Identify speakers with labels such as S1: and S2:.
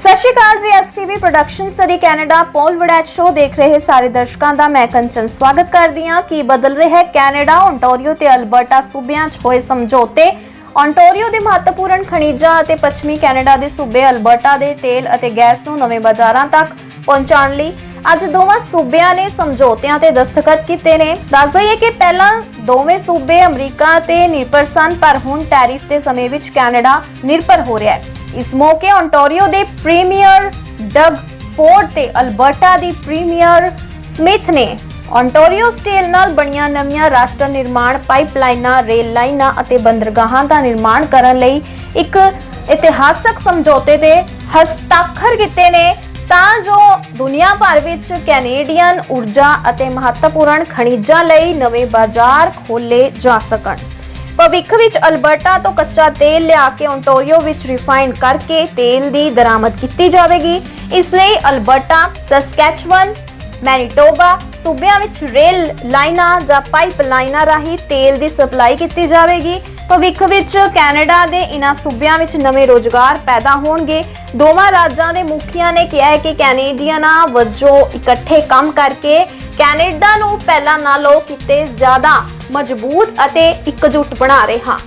S1: ਸਤਿ ਸ਼੍ਰੀ ਅਕਾਲ ਜੀ STV production study Canada Paul Warraich show ਦੇਖ ਰਹੇ ਸਾਰੇ ਦਰਸ਼ਕਾਂ ਦਾ ਮੈਂ ਕੰਚਨ, ਸਵਾਗਤ ਕਰਦੀ ਹਾਂ। ਕੀ ਬਦਲ ਰਿਹਾ ਹੈ ਕੈਨੇਡਾ ਓਨਟਾਰੀਓ ਤੇ ਅਲਬਰਟਾ ਸੂਬਿਆਂ 'ਚ ਹੋਏ ਸਮਝੌਤੇ? ਓਨਟਾਰੀਓ ਦੇ ਮਹੱਤਵਪੂਰਨ ਖਣਿਜਾਂ ਅਤੇ ਪੱਛਮੀ ਕੈਨੇਡਾ ਦੇ ਸੂਬੇ ਅਲਬਰਟਾ ਦੇ ਤੇਲ ਅਤੇ ਗੈਸ ਨੂੰ ਨਵੇਂ ਬਾਜ਼ਾਰਾਂ ਤੱਕ ਪਹੁੰਚਾਉਣ ਲਈ ਅੱਜ ਦੋਵਾਂ ਸੂਬਿਆਂ ਨੇ ਸਮਝੌਤਿਆਂ ਤੇ ਦਸਤਖਤ ਕੀਤੇ ਨੇ। ਦੱਸ ਦਈਏ ਕਿ ਪਹਿਲਾਂ ਦੋਵੇਂ ਸੂਬੇ ਅਮਰੀਕਾ ਤੇ ਨਿਰਭਰ ਸਨ, ਪਰ ਹੁਣ ਟੈਰਿਫ ਦੇ ਸਮੇਂ ਵਿੱਚ ਕੈਨੇਡਾ ਨਿਰਭਰ ਹੋ ਰਿਹਾ ਹੈ। ਇਸ ਮੌਕੇ ਓਨਟਾਰੀਓ ਦੇ ਪ੍ਰੀਮੀਅਰ ਡਗ ਫੋਰਡ ਤੇ ਅਲਬਰਟਾ ਦੀ ਪ੍ਰੀਮੀਅਰ ਸਮਿਥ ਨੇ ਓਨਟਾਰੀਓ ਸਟੀਲ ਨਾਲ ਬਣੀਆਂ ਨਵੀਆਂ ਰਾਸ਼ਟਰ ਨਿਰਮਾਣ ਪਾਈਪਲਾਈਨਾਂ, ਰੇਲ ਲਾਈਨਾਂ ਅਤੇ ਬੰਦਰਗਾਹਾਂ ਦਾ ਨਿਰਮਾਣ ਕਰਨ ਲਈ ਇੱਕ ਇਤਿਹਾਸਕ ਸਮਝੌਤੇ ਤੇ ਹਸਤਾਖਰ ਕੀਤੇ ਨੇ। ਤਾਂ ਜੋ ਦੁਨੀਆ ਭਰ ਵਿੱਚ ਕੈਨੇਡੀਅਨ ਊਰਜਾ ਅਤੇ ਮਹੱਤਵਪੂਰਨ ਖਣਿਜਾਂ ਲਈ ਨਵੇਂ ਬਾਜ਼ਾਰ ਖੋਲੇ ਜਾ ਸਕਣ। ਭਵਿੱਖ ਵਿੱਚ ਅਲਬਰਟਾ ਤੋਂ ਕੱਚਾ ਤੇਲ ਲਿਆ ਕੇ ਓਨਟਾਰੀਓ ਵਿੱਚ ਰਿਫਾਈਨ ਕਰਕੇ ਤੇਲ ਦੀ ਦਰਾਮਦ ਕੀਤੀ ਜਾਵੇਗੀ। ਇਸ ਲਈ ਅਲਬਰਟਾ, ਸਸਕੈਚਵਨ ਮੈਨੀਟੋਬਾ ਸੂਬਿਆਂ ਵਿੱਚ ਰੇਲ ਲਾਈਨਾਂ ਜਾਂ ਪਾਈਪ ਲਾਈਨਾਂ ਰਾਹੀਂ ਤੇਲ ਦੀ ਸਪਲਾਈ ਕੀਤੀ ਜਾਵੇਗੀ। ਭਵਿੱਖ ਵਿੱਚ ਕੈਨੇਡਾ ਦੇ ਇਨ੍ਹਾਂ ਸੂਬਿਆਂ ਵਿੱਚ ਨਵੇਂ ਰੋਜ਼ਗਾਰ ਪੈਦਾ ਹੋਣਗੇ। ਦੋਵਾਂ ਰਾਜਾਂ ਦੇ ਮੁਖੀਆਂ ਨੇ ਕਿਹਾ ਹੈ ਕਿ ਕੈਨੇਡੀਅਨਾਂ ਵਜੋਂ ਇਕੱਠੇ ਕੰਮ ਕਰਕੇ ਕੈਨੇਡਾ ਨੂੰ ਪਹਿਲਾਂ ਨਾਲੋਂ ਕਿਤੇ ਜ਼ਿਆਦਾ ਮਜ਼ਬੂਤ ਅਤੇ ਇਕਜੁੱਟ ਬਣਾ ਰਹੇ ਹਾਂ।